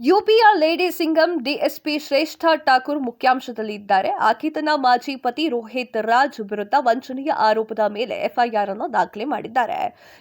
ಯುಪಿಯ lady Singam DSP ಶ್ರೇಷ್ಠ ಠಾಕೂರ್ ಮುಖ್ಯಾಂಶದಲ್ಲಿ ಇದ್ದಾರೆ. ಆಕಿತನ ಮಾಜಿ ಪತಿ ರೋಹಿತ್ ರಾಜ್ ವಿರುದ್ಧ ವಂಚನೆಯ ಆರೋಪದ ಮೇಲೆ ಎಫ್ಐಆರ್ ಅನ್ನು ದಾಖಲೆ ಮಾಡಿದ್ದಾರೆ.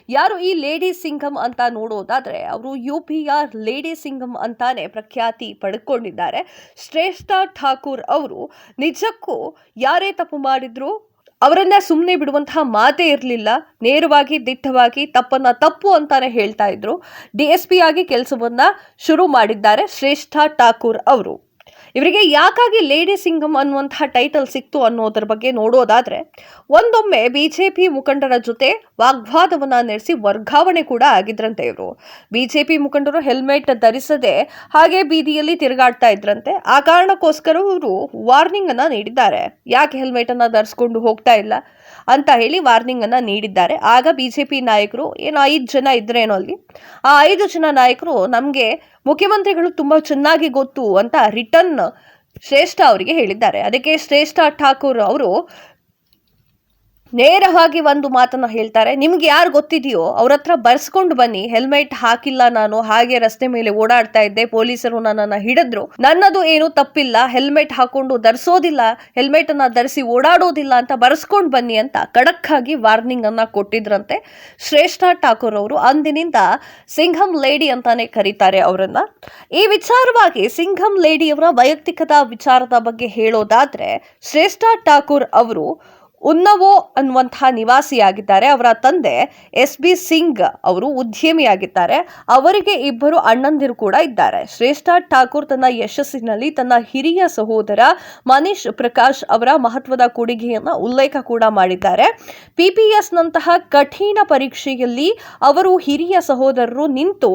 ಯಾರು ಈ ಲೇಡಿ ಸಿಂಗಂ ಅಂತ ನೋಡೋದಾದ್ರೆ, ಅವರು ಯುಪಿಯ ಲೇಡಿ ಸಿಂಗಂ ಅಂತಾನೆ ಪ್ರಖ್ಯಾತಿ ಪಡ್ಕೊಂಡಿದ್ದಾರೆ. ಶ್ರೇಷ್ಠ ಠಾಕೂರ್ ಅವರು, ನಿಜಕ್ಕೂ ಯಾರೇ ತಪ್ಪು ಮಾಡಿದ್ರು ಅವರನ್ನ ಸುಮ್ಮನೆ ಬಿಡುವಂತಹ ಮಾತೇ ಇರಲಿಲ್ಲ. ನೇರವಾಗಿ, ದಿಟ್ಟವಾಗಿ ತಪ್ಪನ್ನ ತಪ್ಪು ಅಂತಾನೆ ಹೇಳ್ತಾ ಇದ್ರು. ಡಿ ಎಸ್ ಪಿ ಆಗಿ ಕೆಲಸವನ್ನ ಶುರು ಮಾಡಿದ್ದಾರೆ ಶ್ರೇಷ್ಠ ಠಾಕೂರ್ ಅವರು. ಇವರಿಗೆ ಯಾಕಾಗಿ ಲೇಡಿ ಸಿಂಗಮ್ ಅನ್ನುವಂತಹ ಟೈಟಲ್ ಸಿಕ್ತು ಅನ್ನೋದ್ರ ಬಗ್ಗೆ ನೋಡೋದಾದ್ರೆ, ಒಂದೊಮ್ಮೆ ಬಿಜೆಪಿ ಮುಖಂಡರ ಜೊತೆ ವಾಗ್ವಾದವನ್ನು ನಡೆಸಿ ವರ್ಗಾವಣೆ ಕೂಡ ಆಗಿದ್ರಂತೆ ಇವರು. ಬಿಜೆಪಿ ಮುಖಂಡರು ಹೆಲ್ಮೆಟ್ ಧರಿಸದೆ ಹಾಗೆ ಬೀದಿಯಲ್ಲಿ ತಿರುಗಾಡ್ತಾ ಇದ್ರಂತೆ. ಆ ಕಾರಣಕ್ಕೋಸ್ಕರ ಇವರು ವಾರ್ನಿಂಗ್ ಅನ್ನ ನೀಡಿದ್ದಾರೆ. ಯಾಕೆ ಹೆಲ್ಮೆಟ್ ಅನ್ನ ಧರಿಸ್ಕೊಂಡು ಹೋಗ್ತಾ ಇಲ್ಲ? ಅಂತ ಹೇಳಿ ವಾರ್ನಿಂಗ್ ಅನ್ನ ನೀಡಿದ್ದಾರೆ. ಆಗ ಬಿಜೆಪಿ ನಾಯಕರು, ಏನು ಐದು ಜನ ಇದ್ರೇನೋ ಅಲ್ಲಿ, ಆ ಐದು ಜನ ನಾಯಕರು ನಮಗೆ ಮುಖ್ಯಮಂತ್ರಿಗಳು ತುಂಬಾ ಚೆನ್ನಾಗಿ ಗೊತ್ತು ಅಂತ ರಿಟರ್ನ್ ಶ್ರೇಷ್ಠ ಅವರಿಗೆ ಹೇಳಿದ್ದಾರೆ. ಅದಕ್ಕೆ ಶ್ರೇಷ್ಠ ಠಾಕೂರ್ ಅವರು ನೇರವಾಗಿ ಒಂದು ಮಾತನ್ನು ಹೇಳ್ತಾರೆ. ನಿಮ್ಗೆ ಯಾರು ಗೊತ್ತಿದೆಯೋ ಅವ್ರ ಹತ್ರ ಬರ್ಸ್ಕೊಂಡು ಬನ್ನಿ. ಹೆಲ್ಮೆಟ್ ಹಾಕಿಲ್ಲ ನಾನು, ಹಾಗೆ ರಸ್ತೆ ಮೇಲೆ ಓಡಾಡ್ತಾ ಇದ್ದೆ, ಪೊಲೀಸರು ನನ್ನನ್ನ ಹಿಡಿದ್ರು. ನನ್ನದು ಏನು ತಪ್ಪಿಲ್ಲ. ಹೆಲ್ಮೆಟ್ ಹಾಕೊಂಡು ಧರಿಸೋದಿಲ್ಲ. ಹೆಲ್ಮೆಟ್ ಅನ್ನ ಧರಿಸಿ ಓಡಾಡೋದಿಲ್ಲ ಅಂತ ಬರ್ಸ್ಕೊಂಡು ಬನ್ನಿ ಅಂತ ಖಡಕ್ ಆಗಿ ವಾರ್ನಿಂಗ್ ಅನ್ನ ಕೊಟ್ಟಿದ್ರಂತೆ. ಶ್ರೇಷ್ಠ ಠಾಕೂರ್ ಅವರು ಅಂದಿನಿಂದ ಸಿಂಘಂ ಲೇಡಿ ಅಂತಾನೆ ಕರೀತಾರೆ ಅವರನ್ನ. ಈ ವಿಚಾರವಾಗಿ ಸಿಂಘಂ ಲೇಡಿಯವರ ವೈಯಕ್ತಿಕದ ವಿಚಾರದ ಬಗ್ಗೆ ಹೇಳೋದಾದ್ರೆ, ಶ್ರೇಷ್ಠ ಠಾಕೂರ್ ಅವರು ಉನ್ನವೋ ಅನ್ನುವಂತಹ ನಿವಾಸಿಯಾಗಿದ್ದಾರೆ. ಅವರ ತಂದೆ ಎಸ್ ಬಿ ಸಿಂಗ್ ಅವರು ಉದ್ಯಮಿಯಾಗಿದ್ದಾರೆ. ಅವರಿಗೆ ಇಬ್ಬರು ಅಣ್ಣಂದಿರು ಕೂಡ ಇದ್ದಾರೆ. ಶ್ರೇಷ್ಠ ಠಾಕೂರ್ ತನ್ನ ಯಶಸ್ಸಿನಲ್ಲಿ ತನ್ನ ಹಿರಿಯ ಸಹೋದರ ಮನೀಶ್ ಪ್ರಕಾಶ್ ಅವರ ಮಹತ್ವದ ಕೊಡುಗೆಯನ್ನ ಉಲ್ಲೇಖ ಕೂಡ ಮಾಡಿದ್ದಾರೆ. ಪಿಪಿಎಸ್ನಂತಹ ಕಠಿಣ ಪರೀಕ್ಷೆಯಲ್ಲಿ ಅವರು ಹಿರಿಯ ಸಹೋದರರು ನಿಂತು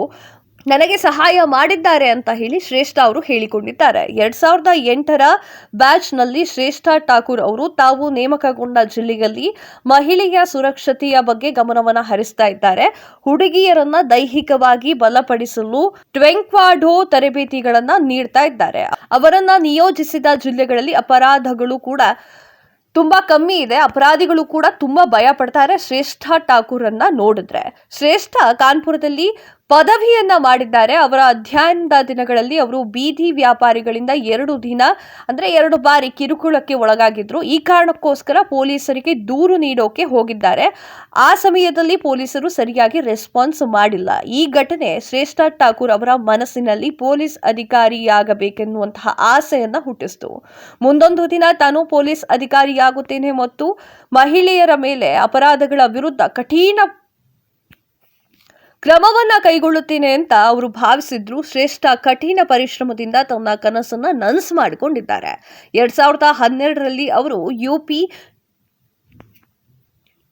ನನಗೆ ಸಹಾಯ ಮಾಡಿದ್ದಾರೆ ಅಂತ ಹೇಳಿ ಶ್ರೇಷ್ಠ ಅವರು ಹೇಳಿಕೊಂಡಿದ್ದಾರೆ. ಎರಡ್ ಸಾವಿರದ ಎಂಟರ ಬ್ಯಾಚ್ನಲ್ಲಿ ಶ್ರೇಷ್ಠ ಠಾಕೂರ್ ಅವರು ತಾವು ನೇಮಕಗೊಂಡ ಜಿಲ್ಲೆಯಲ್ಲಿ ಮಹಿಳೆಯ ಸುರಕ್ಷತೆಯ ಬಗ್ಗೆ ಗಮನವನ್ನು ಹರಿಸ್ತಾ ಇದ್ದಾರೆ. ಹುಡುಗಿಯರನ್ನ ದೈಹಿಕವಾಗಿ ಬಲಪಡಿಸಲು ಟ್ವೆಂಕ್ವಾಡೋ ತರಬೇತಿಗಳನ್ನ ನೀಡ್ತಾ ಇದ್ದಾರೆ. ಅವರನ್ನ ನಿಯೋಜಿಸಿದ ಜಿಲ್ಲೆಗಳಲ್ಲಿ ಅಪರಾಧಗಳು ಕೂಡ ತುಂಬಾ ಕಮ್ಮಿ ಇದೆ. ಅಪರಾಧಿಗಳು ಕೂಡ ತುಂಬಾ ಭಯ ಪಡ್ತಾರೆ ಶ್ರೇಷ್ಠ ಠಾಕೂರನ್ನ ನೋಡಿದ್ರೆ. ಶ್ರೇಷ್ಠ ಕಾನ್ಪುರದಲ್ಲಿ ಪದವಿಯನ್ನ ಮಾಡಿದ್ದಾರೆ. ಅವರ ಅಧ್ಯಯನದ ದಿನಗಳಲ್ಲಿ ಅವರು ಬೀದಿ ವ್ಯಾಪಾರಿಗಳಿಂದ ಎರಡು ದಿನ, ಅಂದ್ರೆ ಎರಡು ಬಾರಿ ಕಿರುಕುಳಕ್ಕೆ ಒಳಗಾಗಿದ್ರು. ಈ ಕಾರಣಕ್ಕೋಸ್ಕರ ಪೊಲೀಸರಿಗೆ ದೂರು ನೀಡೋಕೆ ಹೋಗಿದ್ದಾರೆ. ಆ ಸಮಯದಲ್ಲಿ ಪೊಲೀಸರು ಸರಿಯಾಗಿ ರೆಸ್ಪಾನ್ಸ್ ಮಾಡಿಲ್ಲ. ಈ ಘಟನೆ ಶ್ರೇಷ್ಠ ಠಾಕೂರ್ ಅವರ ಮನಸ್ಸಿನಲ್ಲಿ ಪೊಲೀಸ್ ಅಧಿಕಾರಿಯಾಗಬೇಕೆನ್ನುವಂತಹ ಆಸೆಯನ್ನ ಹುಟ್ಟಿಸಿತು. ಮುಂದೊಂದು ದಿನ ತಾನು ಪೊಲೀಸ್ ಅಧಿಕಾರಿಯಾಗುತ್ತೇನೆ ಮತ್ತು ಮಹಿಳೆಯರ ಮೇಲೆ ಅಪರಾಧಗಳ ವಿರುದ್ಧ ಕಠಿಣ ಕ್ರಮವನ್ನ ಕೈಗೊಳ್ಳುತ್ತೇನೆ ಅಂತ ಅವರು ಭಾವಿಸಿದ್ರು. ಶ್ರೇಷ್ಠ, ಕಠಿಣ ಪರಿಶ್ರಮದಿಂದ ತನ್ನ ಕನಸನ್ನ ನನಸು ಮಾಡಿಕೊಂಡಿದ್ದಾರೆ. ಎರಡ್ ಸಾವಿರದ ಹನ್ನೆರಡರಲ್ಲಿ ಅವರು ಯುಪಿ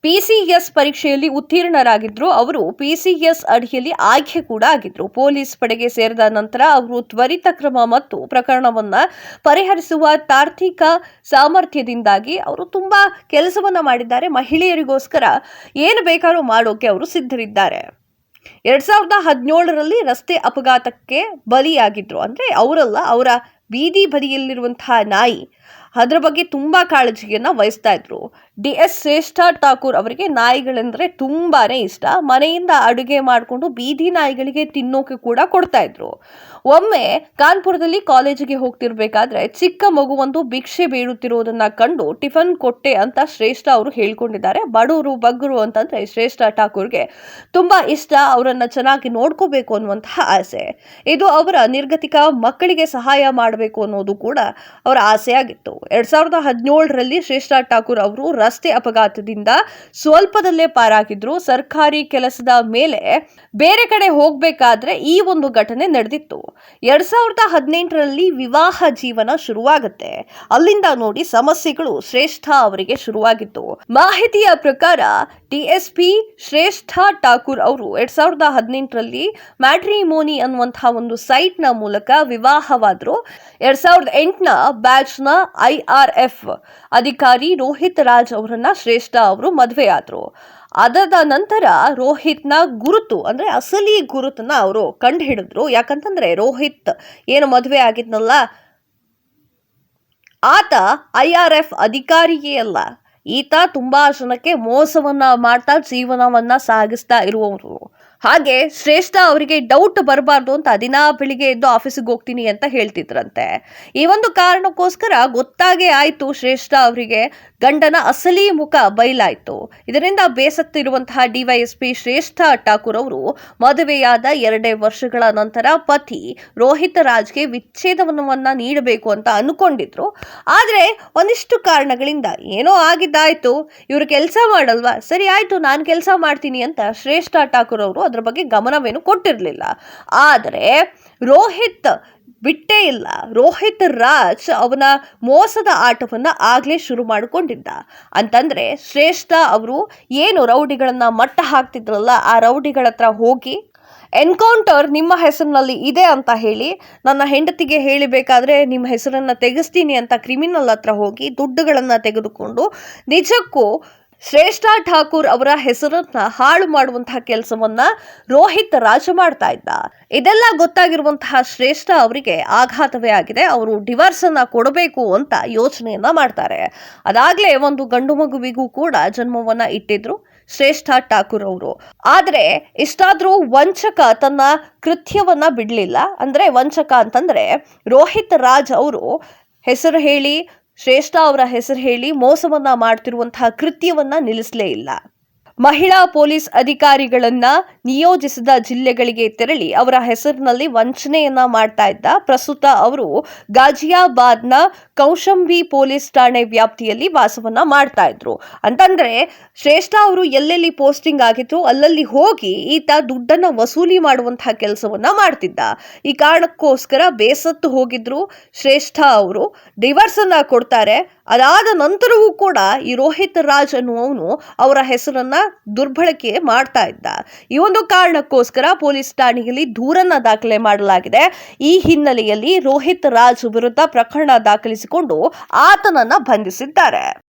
ಪಿಸಿಎಸ್ ಪರೀಕ್ಷೆಯಲ್ಲಿ ಉತ್ತೀರ್ಣರಾಗಿದ್ದರು ಅವರು ಪಿಸಿಎಸ್ ಅಡಿಯಲ್ಲಿ ಆಯ್ಕೆ ಕೂಡ ಆಗಿದ್ರು. ಪೊಲೀಸ್ ಪಡೆಗೆ ಸೇರಿದ ನಂತರ ಅವರು ತ್ವರಿತ ಕ್ರಮ ಮತ್ತು ಪ್ರಕರಣವನ್ನು ಪರಿಹರಿಸುವ ತಾರ್ಕಿಕ ಸಾಮರ್ಥ್ಯದಿಂದಾಗಿ ಅವರು ತುಂಬ ಕೆಲಸವನ್ನು ಮಾಡಿದ್ದಾರೆ. ಮಹಿಳೆಯರಿಗೋಸ್ಕರ ಏನು ಬೇಕಾದ್ರೂ ಮಾಡೋಕೆ ಅವರು ಸಿದ್ಧರಿದ್ದಾರೆ. ಎರಡ್ ಸಾವಿರದ ಹದಿನೇಳರಲ್ಲಿ ರಸ್ತೆ ಅಪಘಾತಕ್ಕೆ ಬಲಿಯಾಗಿದ್ರು. ಅಂದ್ರೆ ಅವರಲ್ಲ, ಅವರ ಬೀದಿ ಬದಿಯಲ್ಲಿರುವಂತಹ ನಾಯಿ. ಅದರ ಬಗ್ಗೆ ತುಂಬಾ ಕಾಳಜಿಯನ್ನ ವಹಿಸ್ತಾ ಇದ್ರು. ಡಿ ಎಸ್ ಶ್ರೇಷ್ಠ ಠಾಕೂರ್ ಅವರಿಗೆ ನಾಯಿಗಳೆಂದರೆ ತುಂಬಾ ಇಷ್ಟ. ಮನೆಯಿಂದ ಅಡುಗೆ ಮಾಡಿಕೊಂಡು ಬೀದಿ ನಾಯಿಗಳಿಗೆ ತಿನ್ನೋಕೆ ಕೂಡ ಕೊಡ್ತಾ ಇದ್ರು. ಒಮ್ಮೆ ಕಾನ್ಪುರದಲ್ಲಿ ಕಾಲೇಜಿಗೆ ಹೋಗ್ತಿರ್ಬೇಕಾದ್ರೆ ಚಿಕ್ಕ ಮಗುವೊಂದು ಭಿಕ್ಷೆ ಬೇಡುತ್ತಿರುವುದನ್ನ ಕಂಡು ಟಿಫನ್ ಕೊಟ್ಟೆ ಅಂತ ಶ್ರೇಷ್ಠ ಅವರು ಹೇಳ್ಕೊಂಡಿದ್ದಾರೆ. ಬಡವರು ಬಗ್ಗರು ಅಂತಂದ್ರೆ ಶ್ರೇಷ್ಠ ಠಾಕೂರ್ಗೆ ತುಂಬಾ ಇಷ್ಟ. ಅವರನ್ನ ಚೆನ್ನಾಗಿ ನೋಡ್ಕೋಬೇಕು ಅನ್ನುವಂತಹ ಆಸೆ. ಇದು ಅವರ ನಿರ್ಗತಿಕ ಮಕ್ಕಳಿಗೆ ಸಹಾಯ ಮಾಡಬೇಕು ಅನ್ನೋದು ಕೂಡ ಅವರ ಆಸೆಯಾಗಿತ್ತು. ಎರಡ್ ಸಾವಿರದ ಹದಿನೇಳರಲ್ಲಿ ಶ್ರೇಷ್ಠ ಠಾಕೂರ್ ಅವರು ರಸ್ತೆ ಅಪಘಾತದಿಂದ ಸ್ವಲ್ಪದಲ್ಲೇ ಪಾರಾಗಿದ್ರು. ಸರ್ಕಾರಿ ಕೆಲಸದ ಮೇಲೆ ಬೇರೆ ಕಡೆ ಹೋಗ್ಬೇಕಾದ್ರೆ ಈ ಒಂದು ಘಟನೆ ನಡೆದಿತ್ತು. ಎರಡ್ ಸಾವಿರದ ಹದಿನೆಂಟರಲ್ಲಿ ವಿವಾಹ ಜೀವನ ಶುರುವಾಗುತ್ತೆ. ಅಲ್ಲಿಂದ ನೋಡಿ ಸಮಸ್ಯೆಗಳು ಶ್ರೇಷ್ಠ ಅವರಿಗೆ ಶುರುವಾಗಿತ್ತು. ಮಾಹಿತಿಯ ಪ್ರಕಾರ ಟಿಎಸ್ಪಿ ಶ್ರೇಷ್ಠ ಠಾಕೂರ್ ಅವರು ಎರಡ್ ಸಾವಿರದ ಹದಿನೆಂಟರಲ್ಲಿ ಮ್ಯಾಟ್ರಿಮೋನಿ ಅನ್ನುವಂತಹ ಒಂದು ಸೈಟ್ನ ಮೂಲಕ ವಿವಾಹವಾದ್ರು. ಎರಡ್ ಸಾವಿರದ ಎಂಟನ ಬ್ಯಾಚ್ನ ಐಆರ್ಎಫ್ ಅಧಿಕಾರಿ ರೋಹಿತ್ ರಾಜ್ ಅವರನ್ನ ಶ್ರೇಷ್ಠ ಅವರು ಮದುವೆ ಆದರು ಅದಾದ ನಂತರ ರೋಹಿತ್ನ ಗುರುತು, ಅಂದರೆ ಅಸಲಿ ಗುರುತನ್ನ ಅವರು ಕಂಡು ಹಿಡಿದ್ರು ಯಾಕಂತಂದ್ರೆ ರೋಹಿತ್ ಏನು ಮದುವೆ ಆಗಿದ್ನಲ್ಲ? ಆತ ಐ ಆರ್ ಎಫ್ ಅಧಿಕಾರಿಯೇ ಅಲ್ಲ. ಈತ ತುಂಬಾ ಜನಕ್ಕೆ ಮೋಸವನ್ನ ಮಾಡ್ತಾ ಜೀವನವನ್ನ ಸಾಗಿಸ್ತಾ ಇರುವವರು. ಹಾಗೆ ಶ್ರೇಷ್ಠ ಅವರಿಗೆ ಡೌಟ್ ಬರಬಾರ್ದು ಅಂತ ದಿನಾ ಬೆಳಿಗ್ಗೆ ಎದ್ದು ಆಫೀಸಿಗೆ ಹೋಗ್ತೀನಿ ಅಂತ ಹೇಳ್ತಿದ್ರಂತೆ. ಈ ಒಂದು ಕಾರಣಕ್ಕೋಸ್ಕರ ಗೊತ್ತಾಗೇ ಆಯ್ತು ಶ್ರೇಷ್ಠ ಅವರಿಗೆ ಗಂಡನ ಅಸಲಿ ಮುಖ ಬಯಲಾಯ್ತು ಇದರಿಂದ ಬೇಸತ್ತಿರುವಂತಹ ಡಿವೈಎಸ್ಪಿ ಶ್ರೇಷ್ಠ ಠಾಕೂರ್ ಅವರು ಮದುವೆಯಾದ ಎರಡೇ ವರ್ಷಗಳ ನಂತರ ಪತಿ ರೋಹಿತ್ ರಾಜ್ಗೆ ವಿಚ್ಛೇದನವನ್ನ ನೀಡಬೇಕು ಅಂತ ಅನ್ಕೊಂಡಿದ್ರು. ಆದ್ರೆ ಒಂದಿಷ್ಟು ಕಾರಣಗಳಿಂದ ಏನೋ ಆಗಿದ್ದಾಯ್ತು. ಇವರು ಕೆಲಸ ಮಾಡಲ್ವಾ? ಸರಿ ಆಯ್ತು, ನಾನು ಕೆಲಸ ಮಾಡ್ತೀನಿ ಅಂತ ಶ್ರೇಷ್ಠ ಠಾಕೂರ್ ಅವರು ಅದ್ರ ಬಗ್ಗೆ ಗಮನವೇನು ಕೊಟ್ಟಿರಲಿಲ್ಲ. ಆದರೆ ರೋಹಿತ್ ಬಿಟ್ಟೇ ಇಲ್ಲ. ರೋಹಿತ್ ರಾಜ್ ಅವನ ಮೋಸದ ಆಟವನ್ನು ಆಗಲೇ ಶುರು ಮಾಡಿಕೊಂಡಿದ್ದ. ಅಂತಂದರೆ ಶ್ರೇಷ್ಠ ಅವರು ಏನು ರೌಡಿಗಳನ್ನು ಮಟ್ಟ ಹಾಕ್ತಿದ್ರಲ್ಲ, ಆ ರೌಡಿಗಳ ಹತ್ರ ಹೋಗಿ, ಎನ್ಕೌಂಟರ್ ನಿಮ್ಮ ಹೆಸರಿನಲ್ಲಿ ಇದೆ ಅಂತ ಹೇಳಿ, ನನ್ನ ಹೆಂಡತಿಗೆ ಹೇಳಿಬೇಕಾದ್ರೆ ನಿಮ್ಮ ಹೆಸರನ್ನು ತೆಗೆಸ್ತೀನಿ ಅಂತ ಕ್ರಿಮಿನಲ್ ಹತ್ರ ಹೋಗಿ ದುಡ್ಡುಗಳನ್ನು ತೆಗೆದುಕೊಂಡು ನಿಜಕ್ಕೂ ಶ್ರೇಷ್ಠ ಠಾಕೂರ್ ಅವರ ಹೆಸರನ್ನ ಹಾಳು ಮಾಡುವಂತಹ ಕೆಲಸವನ್ನ ರೋಹಿತ್ ರಾಜ ಮಾಡ್ತಾ ಇದ್ದ. ಇದೆಲ್ಲ ಗೊತ್ತಾಗಿರುವಂತಹ ಶ್ರೇಷ್ಠ ಅವರಿಗೆ ಆಘಾತವೇ ಆಗಿದೆ. ಅವರು ಡಿವರ್ಸ್ ಅನ್ನ ಕೊಡಬೇಕು ಅಂತ ಯೋಚನೆಯನ್ನ ಮಾಡ್ತಾರೆ. ಅದಾಗ್ಲೇ ಒಂದು ಗಂಡು ಮಗುವಿಗೂ ಕೂಡ ಜನ್ಮವನ್ನ ಇಟ್ಟಿದ್ರು ಶ್ರೇಷ್ಠ ಠಾಕೂರ್ ಅವರು. ಆದ್ರೆ ಇಷ್ಟಾದ್ರೂ ವಂಚಕ ತನ್ನ ಕೃತ್ಯವನ್ನ ಬಿಡ್ಲಿಲ್ಲ. ಅಂದ್ರೆ ವಂಚಕ ಅಂತಂದ್ರೆ ರೋಹಿತ್ ರಾಜ್ ಅವರು ಹೆಸರು ಹೇಳಿ ಶ್ರೇಷ್ಠ ಅವರ ಹೆಸರು ಹೇಳಿ ಮೋಸವನ್ನ ಮಾಡ್ತಿರುವಂತಹ ಕೃತ್ಯವನ್ನ ನಿಲ್ಲಿಸಲೇ ಇಲ್ಲ. ಮಹಿಳಾ ಪೊಲೀಸ್ ಅಧಿಕಾರಿಗಳನ್ನ ನಿಯೋಜಿಸಿದ ಜಿಲ್ಲೆಗಳಿಗೆ ತೆರಳಿ ಅವರ ಹೆಸರಿನಲ್ಲಿ ವಂಚನೆಯನ್ನ ಮಾಡ್ತಾ ಇದ್ದ ಪ್ರಸ್ತುತ ಅವರು ಗಾಜಿಯಾಬಾದ್ನ ಕೌಶಂಬಿ ಪೊಲೀಸ್ ಠಾಣೆ ವ್ಯಾಪ್ತಿಯಲ್ಲಿ ವಾಸವನ್ನ ಮಾಡ್ತಾ ಇದ್ರು. ಅಂತಂದ್ರೆ ಶ್ರೇಷ್ಠ ಅವರು ಎಲ್ಲೆಲ್ಲಿ ಪೋಸ್ಟಿಂಗ್ ಆಗಿತ್ತು ಅಲ್ಲಲ್ಲಿ ಹೋಗಿ ಈತ ದುಡ್ಡನ್ನ ವಸೂಲಿ ಮಾಡುವಂತಹ ಕೆಲಸವನ್ನ ಮಾಡ್ತಿದ್ದ. ಈ ಕಾರಣಕ್ಕೋಸ್ಕರ ಬೇಸತ್ತು ಹೋಗಿದ್ರು ಶ್ರೇಷ್ಠ ಅವರು. ಡಿವರ್ಸ್ ಅನ್ನ ಕೊಡ್ತಾರೆ. ಅದಾದ ನಂತರವೂ ಕೂಡ ಈ ರೋಹಿತ್ ರಾಜ್ ಅನ್ನುವನು ಅವರ ಹೆಸರನ್ನ ದುರ್ಬಳಕೆ ಮಾಡ್ತಾ ಇದ್ದ. ಈ ಒಂದು ಕಾರಣಕ್ಕೋಸ್ಕರ ಪೊಲೀಸ್ ಠಾಣೆಯಲ್ಲಿ ದೂರನ್ನ ದಾಖಲೆ ಮಾಡಲಾಗಿದೆ. ಈ ಹಿನ್ನೆಲೆಯಲ್ಲಿ ರೋಹಿತ್ ರಾಜ್ ವಿರುದ್ಧ ಪ್ರಕರಣ ದಾಖಲಿಸಿಕೊಂಡು ಆತನನ್ನ ಬಂಧಿಸಿದ್ದಾರೆ.